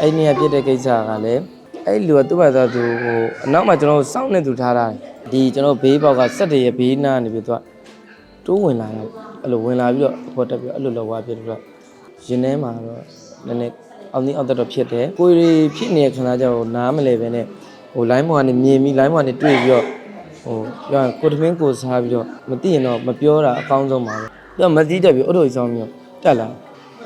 အဲ့နေရပြစ်တဲ့ကိစ္စကလည်းအဲ့လူကသူ့ဘာသာသူဟိုအနောက်မှာကျွန်တော်တို့စောင့်နေသူထားတာဒီကျွန်တော်ဘေးပေါက်ကစက်တရဘေးနားနေပြီးသူကတိုးဝင်လာတော့အဲ့လိုဝင်လာပြီးတော့အပေါ်တက်ပြီးအဲ့လိုလောက်သွားပြတယ်တော့ရင်ထဲမှာတော့နည်းနည်းအောင်သိအောင်တက်တော့ဖြစ်တယ်ကိုယ်ရီဖြစ်နေတဲ့ခဏကြောင့်နားမလဲပဲနဲ့ဟို line ပေါ်ကနေမြင်ပြီး line ပေါ်ကနေတွေ့ပြီးတော့ဟိုပြောရင်ကိုတမင်းကိုစားပြီးတော့မသိရင်တော့မပြောတာအကောင်းဆုံးပါပဲပြီးတော့မသိတက်ပြီးအုတ်ထုတ်ဆောင်ပြီးတော့တက်လာ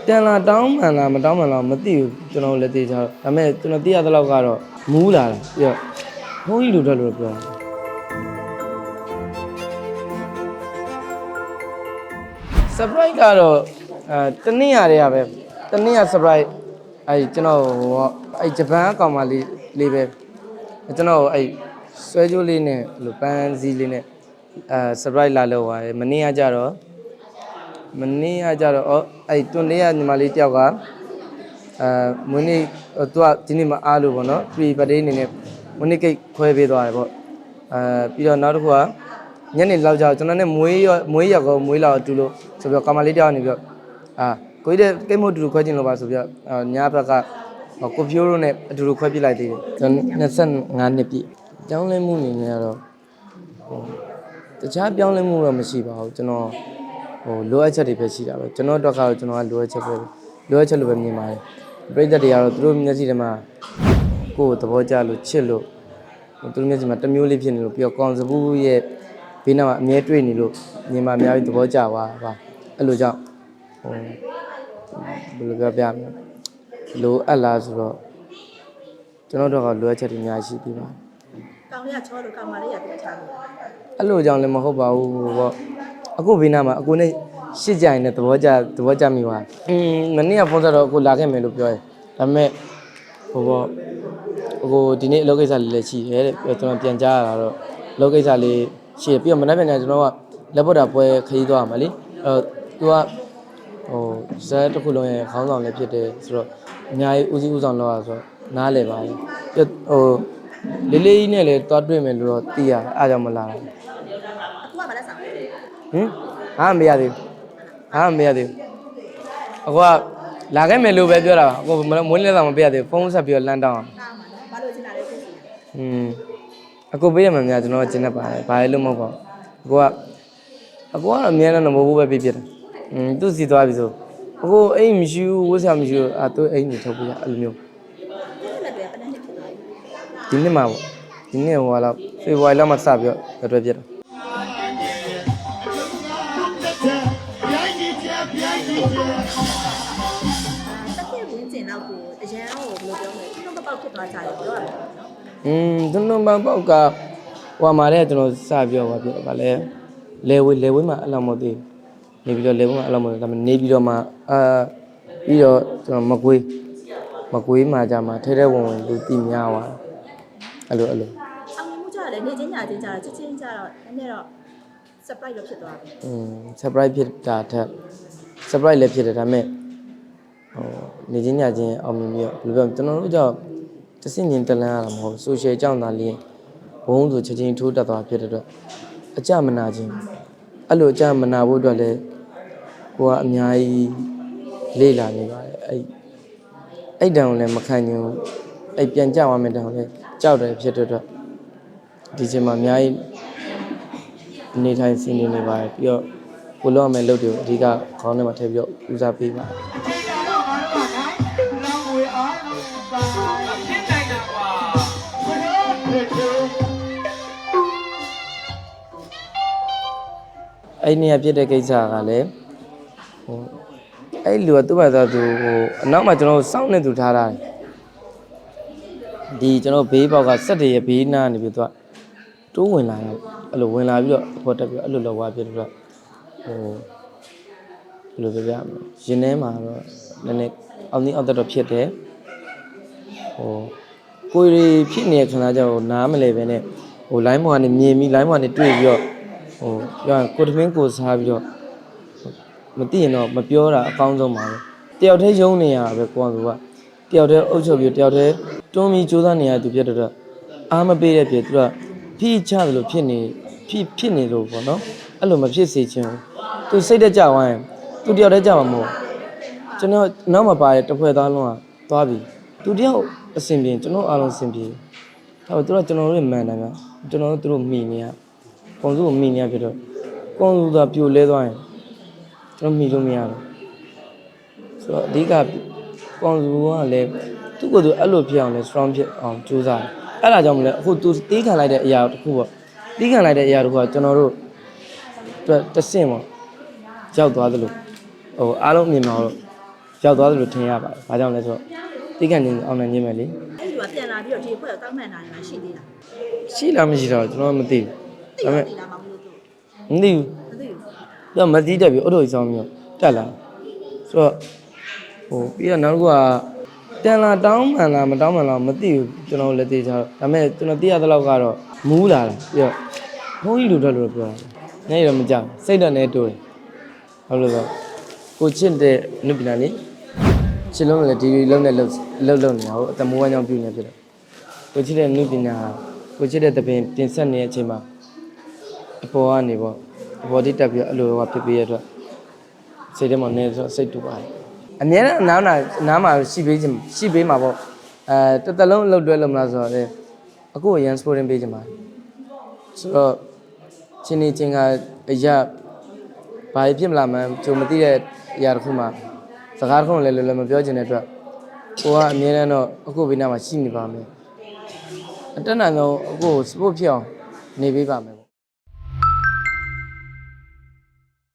တန်လာတောင်းမှန်လားမတောင်းမှန်လားမသိဘူးကျွန်တော်လည်းသိချာတော့ဒါပေမဲ့ကျွန်တော်သိရတဲ့လောက်ကတော့မူးလာတာပြီးတော့ဘုန်းကြီးလူတက်လို့ပြောတာ surprise ကတော့အဲတနည်းရတဲ့ကပဲတနည်းရ surprise အဲကျွန်တော်ဟိုအဲဂျပန်အကောင်မလေးလေးပဲကျွန်တော်အဲဆွဲကြိုးလေးနဲ့ဘယ်လိုပန်းစည်းလေးနဲ့အဲ surprise လာလို့ပါတယ်မနေ့ကကြတော့ မနေ့ကကြတော့အော်အဲ့တွန်လေးကညီမလေးတယောက်ကအဲမွေးနေ့ဟိုသူကဒီနေ့မအားလို့ပေါ့နော် pre birthday အနေနဲ့မွေးနေ့ကိတ်ခွဲပေးသွားတယ်ပေါ့အဲပြီးတော့နောက်တစ်ခုကညနေလောက်ကြတော့ကျွန်တော်နဲ့မွေးရမွေးရက်ကောမွေးလောက်တူလို့ဆိုပြီးတော့ကောင်မလေးတယောက်နေပြီးတော့အာကိုကြီးတဲ့ကိတ်မို့တူတူခွဲခြင်းလို့ပါဆိုပြီးတော့အာညဘက်ကဟိုကိုဖြိုးတို့နဲ့အတူတူခွဲပြလိုက်သေးတယ်ကျွန်တော်25နှစ်ပြည့်ကျောင်းလဲမှုအနေနဲ့ကတော့ဟိုတခြားပြောင်းလဲမှုတော့မရှိပါဘူးကျွန်တော် ဟိုလိုအပ်ချက်တွေပဲရှိတာပဲကျွန်တော်တော့ကတော့ကျွန်တော်ကလိုအပ်ချက်ပဲလိုအပ်ချက်လိုပဲမြင်ပါတယ်ပြိတ္တတွေကတော့သူတို့မျက်စိထဲမှာကိုယ့်ကိုသဘောကျလို့ချစ်လို့ဟိုသူတို့မျက်စိမှာတစ်မျိုးလေးဖြစ်နေလို့ပြီးတော့ကောင်စပူးရဲ့ဘေးနားမှာအမြဲတွေ့နေလို့မြင်မှာအများကြီးသဘောကျပါပါအဲ့လိုကြောင့်ဟိုဘယ်လိုပြောပြမလဲလိုအပ်လားဆိုတော့ကျွန်တော်တို့ကလိုအပ်ချက်တွေအများကြီးရှိပြီးပါကောင်လေးကချောလို့ကောင်မလေးကပြချတယ်အဲ့လိုကြောင့်လည်းမဟုတ်ပါဘူးပေါ့ အခုဘေးနားမှာအခုနဲ့ရှစ်ကြိုင်နဲ့သဘောကျသဘောကျမိပါอืมမနေ့ကဖုန်းဆက်တော့အခုလာခဲ့မယ်လို့ပြောတယ်ဒါပေမဲ့ဟိုပေါ့အခုဒီနေ့အလုပ်ကိစ္စလေးလည်းရှိတယ်တဲ့ပြီးတော့ကျွန်တော်ပြန်ကြားရတာတော့အလုပ်ကိစ္စလေးရှိတယ်ပြီးတော့မနေ့ပြန်ကျကျွန်တော်ကလက်ပေါ်တာပွဲခရီးသွားရမှာလीအဲသူကဟိုဇက်တစ်ခုလုံးရဲ့ခေါင်းဆောင်လည်းဖြစ်တယ်ဆိုတော့အများကြီးဦးစီးဦးဆောင်လောက်ရဆိုတော့နားလည်ပါလေပြီးတော့ဟိုလေးလေးကြီးနဲ့လည်းတွားတွေ့မယ်လို့တော့သိရတယ်အားကြောင့်မလာတာ အခုကမလက်ဆောင် ဟ င်ဟာမရသေးဘူးဟာမရသေးဘူးအခုကလာခဲ့မယ်လို့ပဲပြောတာပါအခုမွေးနေ့တော့မပြရသေးဘူးဖုန်းဆက်ပြီးတော့လမ်းတောင်းအောင်နားမှာနော်ဘာလို့ချင်တာလဲသိစီဟွန်းအခုပေးရမှများကျွန်တော်ကကျင်းနေပါတယ်ဘာလဲလို့မဟုတ်ပါဘူးအခုကအကူကတော့အများနဲ့မဟုတ်ဘူးပဲပြပြတယ်ဟွန်းသူစီသွားပြီဆိုအခုအိမ်မရှိဘူးဝတ်ဆရာမရှိဘူးအာသူအိမ်နေထုတ်ပြရအဲ့လိုမျိုးလက်တွေပန်းနှစ်ဖြစ်သွားပြီဒီနှစ်မှာပေါ့ဒီနှစ်ဟိုကတော့ဖေဖော်ဝါရီလမှာစပြီးတော့တွဲပြတ တစ်ခေတ်ဝင်ကျင်တော့ကိုအရန်ကိုဘယ်လိုပြောမလဲဒီလိုပေါက်ဖြစ်သွားကြတယ်ပြောရတယ်နော် อืมဒွန်းဒွန်းပန်းပေါက်ကဟိုမှာတဲ့ကျွန်တော်စပြောပါပြဗာလဲလေဝေးလေဝေးမှာအလောက်မသိနေပြီးတော့လေဝေးမှာအလောက်မသိဒါပေမဲ့နေပြီးတော့မှအာပြီးတော့ကျွန်တော်မကွေးမကွေးမှာじゃမှာထဲထဲဝင်ဝင်လူတိများသွားအဲ့လိုအဲ့လို အောင်မြင်မှုကြတယ်နေချင်းညာချင်းကြတော့ချက်ချင်းကြတော့နည်းနည်းတော့ surprise လို့ဖြစ်သွားပြီ อืม surprise ဖြစ်တာထက် surprise လည်းဖြစ်တယ်ဒါပေမဲ့ဟိုနေချင်းညချင်းအောင်မြင်ပြီးတော့ဘယ်လိုပြောကျွန်တော်တို့ကြောင့်တစင်ញင်တလန်းရတာမဟုတ် social ကြောင့်သာလျှင်ဘုံဆိုချက်ချင်းထိုးတက်သွားဖြစ်တဲ့အတွက်အကြမနာခြင်းအဲ့လိုအကြမနာဖို့အတွက်လည်းကိုကအများကြီးလေ့လာနေပါတယ်အဲ့အဲ့တံကိုလည်းမခံနိုင်ဘူးအဲ့ပြန်ကြသွားမယ်တံကိုလည်းကြောက်တယ်ဖြစ်တဲ့အတွက်ဒီချိန်မှာအများကြီးနေထိုင်စီနေနေပါတယ်ပြီးတော့ ကိုလောက်ရမယ့်လုပ်တွေကိုအဓိကခေါင်းထဲမှာထည့်ပြီးတော့ဦးစားပေးပါတယ်အဲ့နေရပြစ်တဲ့ကိစ္စကလည်းဟိုအဲ့လူကသူ့ဘာသာသူဟိုအနောက်မှာကျွန်တော်စောင့်နေသူထားတာဒီကျွန်တော်ဘေးပေါက်ကစက်တရဘေးနားနေပြီးတော့တိုးဝင်လာတော့အဲ့လိုဝင်လာပြီးတော့အဖို့တက်ပြီးအဲ့လိုလောက်သွားပြစ်တော့ ဟိုဘယ်လိုပြောပြမလဲရင်ထဲမှာတော့နည်းနည်းအောင်သိအောင်တက်တော့ဖြစ်တယ်ဟိုကိုယ်ရီဖြစ်နေတဲ့ခဏကျတော့နားမလဲပဲနဲ့ဟို line ပေါ်ကနေမြင်ပြီး line ပေါ်ကနေတွေ့ပြီးတော့ဟိုပြောရင်ကိုတမင်းကိုစားပြီးတော့မသိရင်တော့မပြောတာအကောင်းဆုံးပါပဲတယောက်တည်းယုံနေရတာပဲကိုကကတယောက်တည်းအုပ်ချုပ်ပြီးတယောက်တည်းတွန်းပြီးကြိုးစားနေရသူဖြစ်တဲ့အတွက်အားမပေးတဲ့ပြည့်သူကဖိချတယ်လို့ဖြစ်နေဖိဖြစ်နေလို့ပေါ့နော်အဲ့လိုမဖြစ်စေချင်ဘူး သူစိတ်တက်ကြဝိုင်းသူတယောက်တည်းကြမှာမဟုတ်ကျွန်တော်နောက်မှာပါတဲ့တစ်ဖွဲ့သားလုံးကသွားပြီသူတယောက်အဆင်ပြေကျွန်တော်အားလုံးအဆင်ပြေဒါပေမဲ့သူတို့ကျွန်တော်တို့ရဲ့မန်တယ်ဗျကျွန်တော်တို့သူတို့မိနေရကွန်စုကိုမိနေရဖြစ်တော့ကွန်စုကပြိုလဲသွားရင်ကျွန်တော်မိလို့မရတော့ဆိုတော့အဓိကကွန်စုကလည်းသူ့ကိုယ်သူအဲ့လိုဖြစ်အောင်လဲ strong ဖြစ်အောင်ကြိုးစားတယ်အဲ့ဒါကြောင့်မလဲအခုသူတီးခံလိုက်တဲ့အရာတစ်ခုပေါ့တီးခံလိုက်တဲ့အရာတစ်ခုကကျွန်တော်တို့အတွက်တစ်ဆင့်ပေါ့ ရောက်သွားသလိုဟိုအားလုံးမြင်မှာတော့ရောက်သွားသလိုထင်ရပါတယ်ဘာကြောင့်လဲဆိုတော့တီးခံခြင်းအောင်နိုင်ခြင်းပဲလေအဲ့ဒီကပြန်လာပြီးတော့ဒီအဖွဲ့ကိုတောင်းပန်တာလည်းရှိသေးလားရှိလားမရှိတော့ကျွန်တော်မသိဘူးသိဒါပေလားမဲ့သိလားမမလို့သူမသိဘူးမသိဘူးတော့မသိတတ်ပြီအုတ်တော်ကြီးဆောင်ပြီးတော့တက်လာဆိုတော့ဟိုပြီးတော့နောက်တစ်ခုကတန်လာတောင်းမှန်လားမတောင်းမှန်လားမသိဘူးကျွန်တော်လည်းသိကြတော့ဒါပေမဲ့ကျွန်တော်သိရတဲ့လောက်ကတော့မူးလာတာပြီးတော့ဘုန်းကြီးလူတော့လို့ပြောတာညရတော့မကြောက်စိတ်တော့နေတိုးတယ် ဟုတ်လို့ဆိုကိုချစ်တဲ့နုပညာလေးချစ်လုံးလည်းဒီလုံးနဲ့လှုပ်လှုပ်လှုပ်နေတာဟုတ်အတမိုးဝမ်းကြောင့်ပြုနေဖြစ်တယ်ကိုချစ်တဲ့နုပညာကိုချစ်တဲ့တပင်တင်ဆက်နေတဲ့အချိန်မှာအပေါ်ကနေပေါ့အပေါ်တိတက်ပြီးတော့အဲ့လိုဟောဖြစ်ပြီးရတဲ့အတွက်စိတ်ထဲမှာနေဆိုစိတ်တူပါတယ်အများနဲ့အနားနာနားမှာရှိပေးခြင်းရှိပေးမှာပေါ့အဲတစ်သက်လုံးအလုပ်တွဲလုပ်မလားဆိုတော့လေအခုရန် sporting ပေးခြင်းပါတယ်ဆိုတော့ချင်းနေချင်းကအရာ ဘာဖြစ်မလားမကြုံမသိတဲ့အရာတစ်ခုမှစကားတစ်ခုလည်းလည်းမပြောချင်တဲ့အတွက်ကိုကအမြဲတမ်းတော့အခုဘေးနားမှာရှိနေပါမယ်အတက်နိုင်ဆုံးအခု sport ဖြစ်အောင်နေပေးပါမယ်